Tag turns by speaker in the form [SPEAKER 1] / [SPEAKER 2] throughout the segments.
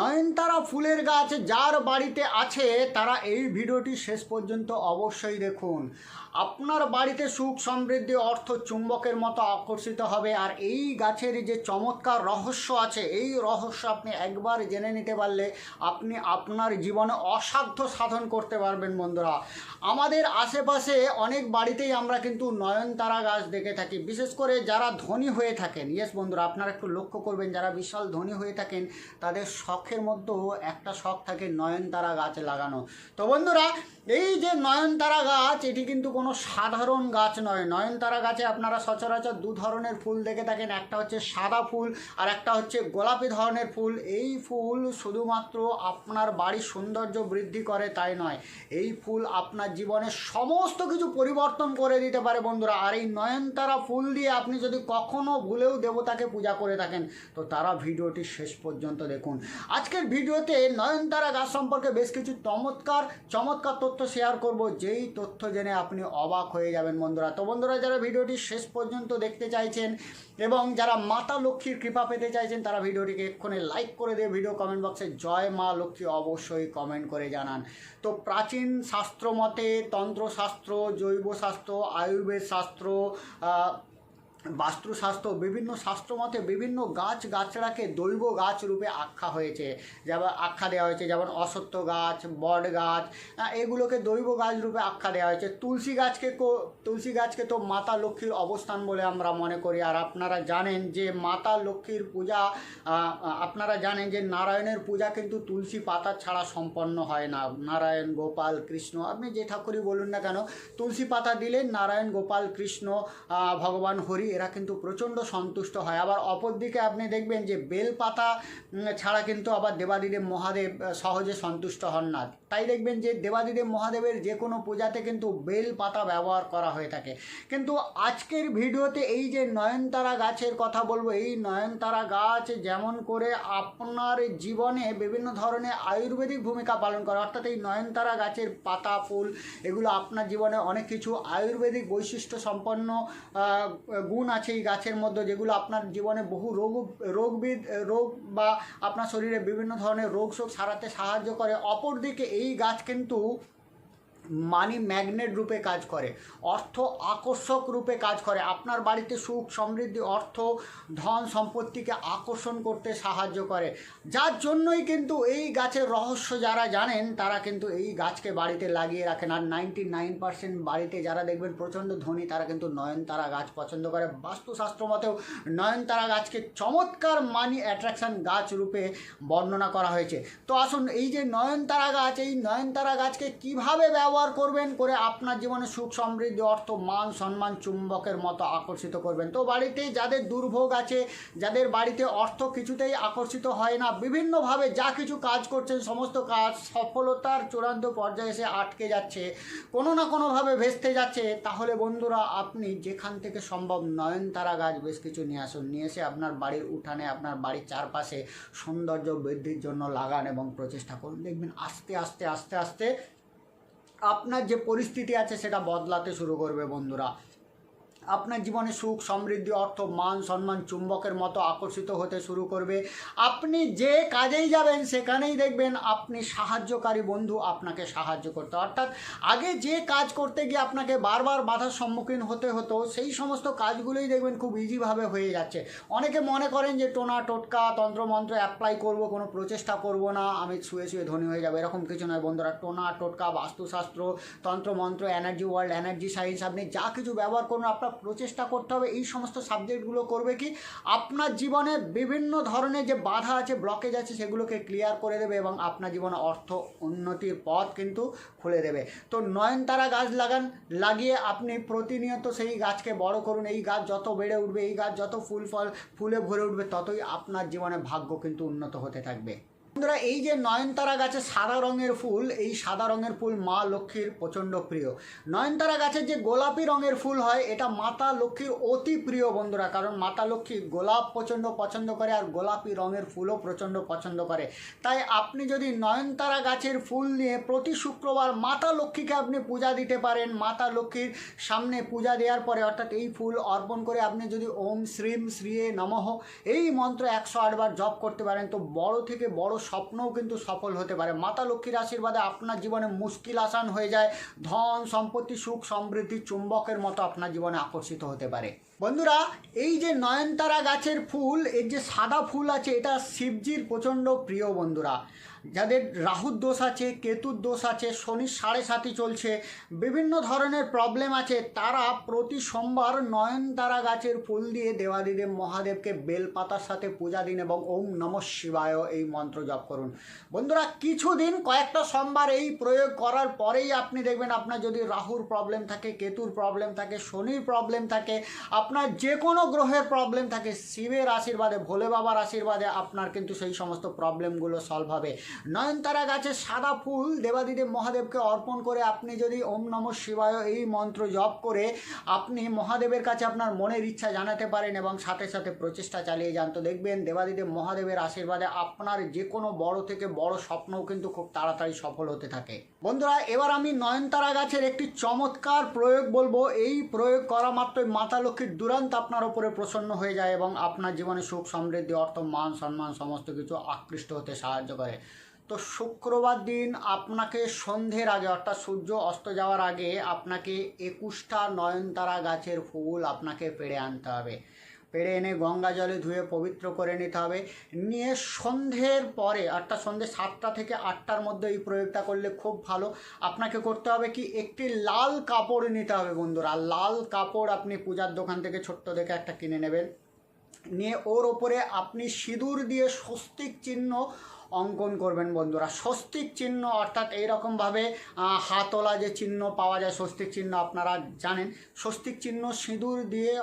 [SPEAKER 1] নয়নতারা ফুলের গাছ যার বাড়িতে আছে, তারা এই ভিডিওটি শেষ পর্যন্ত অবশ্যই দেখুন। আপনার বাড়িতে সুখ সমৃদ্ধি, অর্থ চুম্বকের মতো আকর্ষিত হবে, আর এই গাছের যে চমৎকার রহস্য আছে, এই রহস্য আপনি একবার জেনে নিতে পারলে আপনি আপনার জীবনে অসাধ্য সাধন করতে পারবেন বন্ধুরা। আমাদের আশেপাশে অনেক বাড়িতেই আমরা কিন্তু নয়নতারা গাছ দেখে থাকি, বিশেষ করে যারা ধনী হয়ে থাকেন। ইয়েস বন্ধুরা, আপনারা একটু লক্ষ্য করবেন, যারা বিশাল ধনী হয়ে থাকেন, তাদের শখের মধ্যেও একটা শখ থাকে নয়নতারা গাছ লাগানো। তো বন্ধুরা, এই যে নয়নতারা গাছ, এটি কিন্তু কোনো সাধারণ গাছ নয়। নয়নতারা গাছে আপনারা সচরাচর দু ধরনের ফুল দেখে থাকেন। একটা হচ্ছে সাদা ফুল আর একটা হচ্ছে গোলাপি ধরনের ফুল। এই ফুল শুধুমাত্র আপনার বাড়ির সৌন্দর্য বৃদ্ধি করে, তাই নয়। এই ফুল আপনার জীবনের সমস্ত কিছু পরিবর্তন করে দিতে পারে বন্ধুরা। আর এই নয়নতারা ফুল দিয়ে আপনি যদি কখনো ভুলেও দেবতাকে পূজা করে থাকেন, তো তারা ভিডিওটি শেষ পর্যন্ত দেখুন। আজকের ভিডিওতে নয়নতারা গাছ সম্পর্কে বেশ কিছু চমৎকার চমৎকার তথ্য শেয়ার করব। যেই তথ্য জেনে আপনি অবাক হয়ে যাবেন বন্ধুরা। তো বন্ধুরা, যারা ভিডিওটি শেষ পর্যন্ত দেখতে চাইছেন এবং যারা মাতা লক্ষ্মীর কৃপা পেতে চাইছেন, তারা ভিডিওটিকে এক্ষুনি লাইক করে দিয়ে ভিডিও কমেন্ট বক্সে জয় মা লক্ষ্মী অবশ্যই কমেন্ট করে জানান। তো প্রাচীন শাস্ত্র মতে তন্ত্রশাস্ত্র জৈব শাস্ত্র আয়ুর্বেদ শাস্ত্র বাস্তুশাস্ত্র, বিভিন্ন শাস্ত্র মতে বিভিন্ন গাছ গাছড়াকে দৈব গাছ রূপে আখ্যা হয়েছে। যেমন আখ্যা দেওয়া হয়েছে, যেমন অসত্য গাছ, বট গাছ এগুলোকে দৈব গাছ রূপে আখ্যা দেওয়া হয়েছে। তুলসী গাছকে তুলসী গাছকে তো মাতা লক্ষ্মীর অবস্থান বলে আমরা মনে করি। আর আপনারা জানেন যে মাতা লক্ষ্মীর পূজা আপনারা জানেন যে নারায়ণের পূজা কিন্তু তুলসী পাতা ছাড়া সম্পন্ন হয় না। নারায়ণ, গোপাল, কৃষ্ণ, আপনি যে ঠাকুরই বলুন না কেন, তুলসী পাতা দিলে নারায়ণ, গোপাল, কৃষ্ণ ভগবান হরি এরা কিন্তু প্রচণ্ড সন্তুষ্ট হয়। আবার অপরদিকে আপনি দেখবেন যে বেল পাতা ছাড়া কিন্তু আবার দেবাদিদেব মহাদেব সহজে সন্তুষ্ট হন না। তাই দেখবেন যে দেবাদিদেব মহাদেবের যে কোনো পূজাতে কিন্তু বেল পাতা ব্যবহার করা হয়ে থাকে। কিন্তু আজকের ভিডিওতে এই যে নয়নতারা গাছের কথা বলব এই নয়নতারা গাছ যেমন করে আপনার জীবনে বিভিন্ন ধরনের আয়ুর্বেদিক ভূমিকা পালন করে অর্থাৎ এই নয়নতারা গাছের পাতা ফুল এগুলো আপনার জীবনে অনেক কিছু আয়ুর্বেদিক বৈশিষ্ট্য সম্পন্ন আহ, গুণ আছে এই গাছের মধ্যে যেগুলো আপনার জীবনে বহু রোগ রোগবিদ রোগ বা আপনার শরীরে বিভিন্ন ধরনের রোগ শোক সারাতে সাহায্য করে। অপরদিকে এই গাছ কিন্তু মানি ম্যাগনেট রূপে কাজ করে, অর্থ আকর্ষক রূপে কাজ করে। আপনার বাড়িতে সুখ, সমৃদ্ধি, অর্থ, ধন সম্পত্তিকে আকর্ষণ করতে সাহায্য করে। যার জন্যই কিন্তু এই গাছের রহস্য যারা জানেন, তারা কিন্তু এই গাছকে বাড়িতে লাগিয়ে রাখেন। আর নাইনটি নাইন পার্সেন্ট বাড়িতে যারা দেখবেন প্রচণ্ড ধনী, তারা কিন্তু নয়নতারা গাছ পছন্দ করে। বাস্তুশাস্ত্র মতেও নয়নতারা গাছকে চমৎকার মানি অ্যাট্রাকশন গাছ রূপে বর্ণনা করা হয়েছে। তো আসুন, এই যে নয়নতারা গাছ, এই নয়নতারা গাছকে কীভাবে ব্যবহার করবেন করে আপনার জীবনে সুখ, সমৃদ্ধি, অর্থ, মান, সম্মান চুম্বকের মতো আকর্ষিত করবেন। তো বাড়িতে যাদের দুর্ভোগ আছে, যাদের বাড়িতে অর্থ কিছুতেই আকর্ষিত হয় না, বিভিন্নভাবে যা কিছু কাজ করছেন, সমস্ত কাজ সফলতার চূড়ান্ত পর্যায়ে এসে আটকে যাচ্ছে, কোনো না কোনোভাবে ভেস্তে যাচ্ছে, তাহলে বন্ধুরা আপনি যেখান থেকে সম্ভব নয়নতারা গাছ বেশ কিছু নিয়ে আসুন। নিয়ে এসে আপনার বাড়ির উঠানে, আপনার বাড়ির চারপাশে সৌন্দর্য বৃদ্ধির জন্য লাগান এবং প্রচেষ্টা করুন। দেখবেন আস্তে আস্তে আস্তে আস্তে আপনার যে পরিস্থিতি আছে সেটা বদলাতে শুরু করবে বন্ধুরা। আপনার জীবনে সুখ, সমৃদ্ধি, অর্থ, মান, সম্মান চুম্বকের মতো আকর্ষিত হতে শুরু করবে। আপনি যে কাজেই যাবেন, সেখানেই দেখবেন আপনি সাহায্যকারী বন্ধু আপনাকে সাহায্য করতে। অর্থাৎ আগে যে কাজ করতে গিয়ে আপনাকে বারবার বাধার সম্মুখীন হতে হতো, সেই সমস্ত কাজগুলোই দেখবেন খুব ইজিভাবে হয়ে যাচ্ছে। অনেকে মনে করেন যে, টোনা, টোটকা, তন্ত্রমন্ত্র অ্যাপ্লাই করব, কোনো প্রচেষ্টা করব না, আমি শুয়ে শুয়ে ধনী হয়ে যাব। এরকম কিছু নয় বন্ধুরা। টোনা, টোটকা, বাস্তুশাস্ত্র, তন্ত্রমন্ত্র এনার্জি ওয়ার্ল্ড এনার্জি সায়েন্স আপনি যা কিছু ব্যবহার করুন, আপনার প্রচেষ্টা করতে হবে, এই সমস্ত সাবজেক্টগুলো করবে কি? আপনার জীবনে বিভিন্ন ধরনের যে বাধা আছে ব্লকেজ আছে, সেগুলোকে ক্লিয়ার করে দেবে এবং আপনার জীবনে অর্থ উন্নতির পথ কিন্তু খুলে দেবে। তো নয়নতারা গাছ লাগান, লাগিয়ে আপনি প্রতিনিয়ত সেই গাছকে বড় করুন। এই গাছ যত বেড়ে উঠবে, এই গাছ যত ফুল ফল, ফুলে ভরে উঠবে, ততই আপনার জীবনে ভাগ্য কিন্তু উন্নত হতে থাকবে। বন্ধুরা, এই যে নয়নতারা গাছে সাদা রঙের ফুল, এই সাদা রঙের ফুল মা লক্ষ্মীর প্রচণ্ড প্রিয়। নয়নতারা গাছের যে গোলাপি রঙের ফুল হয়, এটা মাতা লক্ষ্মীর অতি প্রিয় বন্ধুরা, কারণ মাতা লক্ষ্মী গোলাপ প্রচণ্ড পছন্দ করে আর গোলাপি রঙের ফুলও প্রচণ্ড পছন্দ করে। তাই আপনি যদি নয়নতারা গাছের ফুল নিয়ে প্রতি শুক্রবার মাতা লক্ষ্মীকে আপনি পূজা দিতে পারেন, মাতা লক্ষ্মীর সামনে পূজা দেওয়ার পরে অর্থাৎ এই ফুল অর্পণ করে আপনি যদি ওম শ্রীম শ্রীয়ে নমঃ, এই মন্ত্র একশো আটবার জপ করতে পারেন, তো বড় থেকে বড় স্বপ্নও কিন্তু সফল হতে পারে। মাতা লক্ষ্মীর আশীর্বাদে আপনার জীবনে মুশকিল আসান হয়ে যায়। ধন, সম্পত্তি, সুখ, সমৃদ্ধি চুম্বকের মতো আপনার জীবনে আকর্ষিত হতে পারে। বন্ধুরা, এই যে নয়নতারা গাছের ফুল, এর যে সাদা ফুল আছে, এটা শিবজির প্রচণ্ড প্রিয় বন্ধুরা। যাদের রাহুর দোষ আছে, কেতুর দোষ আছে, শনির সাড়ে সাথী চলছে, বিভিন্ন ধরনের প্রবলেম আছে, তারা প্রতি সোমবার নয়নতারা গাছের ফুল দিয়ে দেবাদিদেব মহাদেবকে বেলপাতার সাথে পূজা দিন এবং ওম নম শিবায় এই মন্ত্র জপ করুন। বন্ধুরা, কিছুদিন, কয়েকটা সোমবার এই প্রয়োগ করার পরেই আপনি দেখবেন আপনার যদি রাহুর প্রবলেম থাকে, কেতুর প্রবলেম থাকে, শনির প্রবলেম থাকে, আপনার যে কোনো গ্রহের প্রবলেম থাকে, শিবের আশীর্বাদে, ভোলে বাবার আশীর্বাদে আপনার কিন্তু সেই সমস্ত প্রবলেমগুলো সলভ হবে। নয়নতারা গাছের সাদা ফুল, দেবাদিদেব মহাদেবকে অর্পণ করে আপনি যদি ওম নম শিবায় এই মন্ত্র জপ করে আপনি মহাদেবের কাছে আপনার মনের ইচ্ছা জানাতে পারেন এবং সাথে সাথে প্রচেষ্টা চালিয়ে যান। তো দেখবেন দেবাদিদেব মহাদেবের আশীর্বাদে আপনার যে কোনো বড় থেকে বড় স্বপ্নও কিন্তু খুব তাড়াতাড়ি সফল হতে থাকে। বন্ধুরা, এবার আমি নয়নতারা গাছের একটি চমৎকার প্রয়োগ বলব। এই প্রয়োগ করা মাত্রই মাতা লক্ষ্মীর দুরান্ত আপনার ওপরে প্রসন্ন হয়ে যায় এবং আপনার জীবনে সুখ, সমৃদ্ধি, অর্থ, মান, সম্মান, সমস্ত কিছু আকৃষ্ট হতে সাহায্য করে। তো শুক্রবার দিন আপনাকে সন্ধ্যের আগে, অর্থাৎ সূর্য অস্ত যাওয়ার আগে আপনাকে একুশটা নয়নতারা গাছের ফুল আপনাকে পেড়ে আনতে হবে। পেড়ে এনে গঙ্গা জলে ধুয়ে পবিত্র করে নিতে হবে। নিয়ে সন্ধ্যের পরে, অর্থাৎ সন্ধ্যে সাতটা থেকে আটটার মধ্যে এই প্রয়োগটা করলে খুব ভালো। আপনাকে করতে হবে কি, একটি লাল কাপড় নিতে হবে বন্ধুরা। লাল কাপড় আপনি পূজার দোকান থেকে ছোট্ট দেখে একটা কিনে নেবেন। নিয়ে ওর ওপরে আপনি সিঁদুর দিয়ে স্বস্তিক চিহ্ন অঙ্কন করবেন বন্ধুরা। স্বস্তিক চিহ্ন অর্থাৎ এইরকমভাবে হাতলা যে চিহ্ন পাওয়া যায়, স্বস্তিক চিহ্ন আপনারা জানেন। স্বস্তিক চিহ্ন সিঁদুর দিয়ে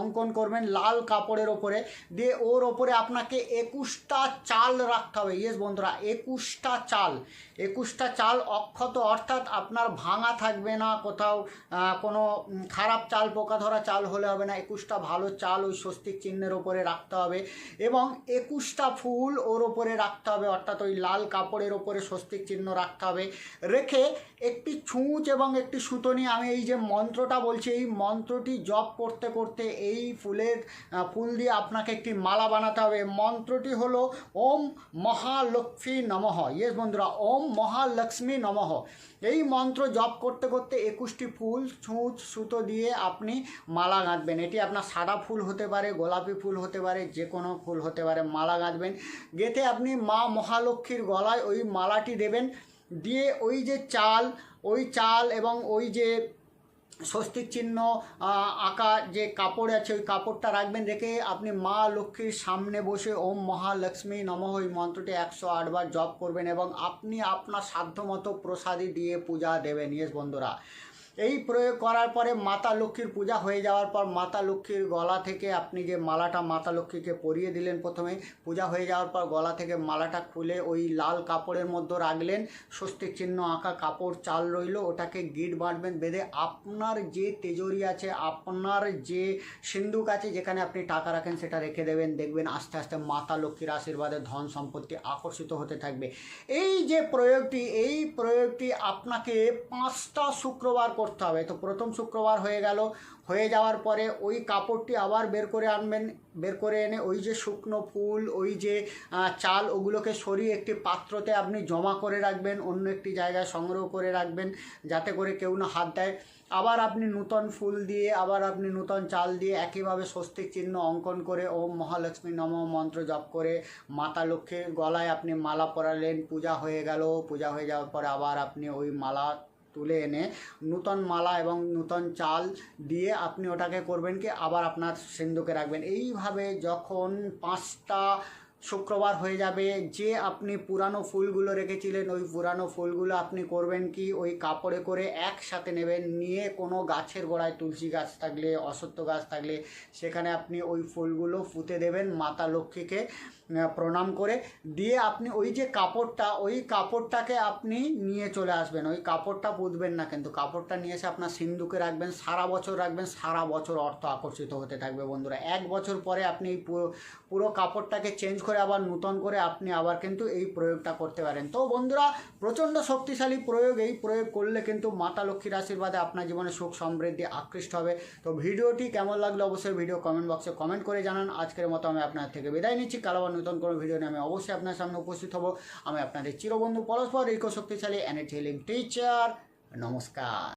[SPEAKER 1] অঙ্কন করবেন লাল কাপড়ের ওপরে। দিয়ে ওর ওপরে আপনাকে একুশটা চাল রাখতে হবে। ইয়েস বন্ধুরা, একুশটা চাল। একুশটা চাল অক্ষত অর্থাৎ আপনার ভাঙা থাকবে না কোথাও কোনো খারাপ চাল, পোকা ধরা চাল হলে হবে না। একুশটা ভালো চাল ওই স্বস্তিক চিহ্নের ওপরে রাখতে হবে। এবং একুশটা ফুল ওর ওপরে রাখতে হবে, অর্থাৎ ওই লাল কাপড়ের ওপরে স্বস্তিক চিহ্ন রাখতে হবে। রেখে একটি ছুঁচ এবং একটি সুতো নিয়ে আমি এই যে মন্ত্রটা বলছি, এই মন্ত্রটি জপ করতে করতে এই ফুলের ফুল দিয়ে আপনাকে একটি মালা বানাতে হবে। মন্ত্রটি হলো, ওম মহালক্ষ্মী নমঃ। ইয়েস বন্ধুরা, ওম মহালক্ষ্মী নমঃ। এই মন্ত্র জপ করতে করতে একুশটি ফুল, ছুঁচ, সুতো দিয়ে আপনি মালা গাঁথবেন। এটি আপনার সাদা ফুল হতে পারে, গোলাপি ফুল হতে পারে যে কোনো ফুল হতে পারে, মালা গাঁথবেন। গেঁথে আপনি মা মহালক্ষ্মীর গলায় ওই মালাটি দেবেন। দিয়ে ওই যে চাল, ওই চাল এবং ওই যে স্বস্তিক চিহ্ন আঁকা যে কাপড় আছে, ওই কাপড়টা রাখবেন রেখে আপনি মা লক্ষ্মীর সামনে বসে ওম মহালক্ষ্মী নমঃ ওই মন্ত্রটি একশো আটবার জপ করবেন এবং আপনি আপনার সাধ্যমতো প্রসাদী দিয়ে পূজা দেবেন। ইয়েস বন্ধুরা। এই প্রয়োগ করার পরে মাতা লক্ষ্মীর পূজা হয়ে যাওয়ার পর মাতা লক্ষ্মীর গলা থেকে আপনি যে মালাটা মাতা লক্ষ্মীকে পরিয়ে দিলেন প্রথমে পূজা হয়ে যাওয়ার পর গলা থেকে মালাটা খুলে ওই লাল কাপড়ের মধ্যে রাখলেন, স্বস্তিক চিহ্ন আঁকা কাপড় চাল রইল, ওটাকে গিট বাঁধবেন, বেঁধে আপনার যে তেজরি আছে, আপনার যে সিন্ধুক আছে যেখানে আপনি টাকা রাখেন সেটা রেখে দেবেন, দেখবেন আস্তে আস্তে মাতা লক্ষ্মীর আশীর্বাদে ধন সম্পত্তি আকর্ষিত হতে থাকবে। এই যে প্রয়োগটি, এই প্রয়োগটি আপনাকে পাঁচটা শুক্রবার করতে হবে। তো প্রথম শুক্রবার হয়ে গেল। হয়ে যাওয়ার পরে ওই কাপড়টি আবার বের করে আনবেন। বের করে এনে ওই যে শুকনো ফুল, ওই যে চাল, ওগুলোকে সরিয়ে একটি পাত্রতে আপনি জমা করে রাখবেন, অন্য একটি জায়গায় সংগ্রহ করে রাখবেন যাতে করে কেউ না হাত দেয়। আবার আপনি নূতন ফুল দিয়ে, আবার আপনি নূতন চাল দিয়ে একইভাবে স্বস্তিক চিহ্ন অঙ্কন করে ওম মহালক্ষ্মী নম মন্ত্র জপ করে মাতা লক্ষ্মীর গলায় আপনি মালা পরালেন। পূজা হয়ে গেল। পূজা হয়ে যাওয়ার পরে আবার আপনি ওই মালা তুলে এনে নূতন মালা এবং নূতন চাল দিয়ে আপনি ওটাকে করবেন কি, আবার আপনার সিন্ধুকে রাখবেন। এইভাবে যখন পাঁচটা শুক্রবার হয়ে যাবে। যে আপনি পুরানো ফুলগুলো রেখেছিলেন, ওই পুরানো ফুলগুলো আপনি করবেন কি? ওই কাপড়ে করে একসাথে নেবেন। নিয়ে কোনো গাছের গোড়ায় তুলসী গাছ থাকলে অসত্য গাছ থাকলে, সেখানে আপনি ওই ফুলগুলো পুঁতে দেবেন মাতা লক্ষ্মীকে প্রণাম করে। দিয়ে আপনি ওই যে কাপড়টা, ওই কাপড়টাকে আপনি নিয়ে চলে আসবেন। ওই কাপড়টা পুঁতবেন না কিন্তু। কাপড়টা নিয়ে এসে আপনার সিন্ধুকে রাখবেন। সারা বছর রাখবেন। সারা বছর অর্থ আকর্ষিত হতে থাকবে বন্ধুরা। এক বছর পরে আপনি পুরো পুরো কাপড়টাকে চেঞ্জ করে আবার নূতন করে আপনি আবার কিন্তু এই প্রয়োগটা করতে পারেন। তো বন্ধুরা, প্রচণ্ড শক্তিশালী প্রয়োগ, এই প্রয়োগ করলে কিন্তু মাতা লক্ষ্মীর আশীর্বাদে আপনার জীবনে সুখ সমৃদ্ধি আকৃষ্ট হবে। তো ভিডিওটি কেমন লাগল অবশ্যই ভিডিও কমেন্ট বক্সে কমেন্ট করে জানান। আজকের মতো আমি আপনার থেকে বিদায় নিচ্ছি। কাল আবার নতুন কোনো ভিডিও নিয়ে আমি অবশ্যই আপনার সামনে উপস্থিত হব। আমি আপনাদের চিরবন্ধু পরস্পর, ঐক্য শক্তিশালী হিলিং টিচার নমস্কার।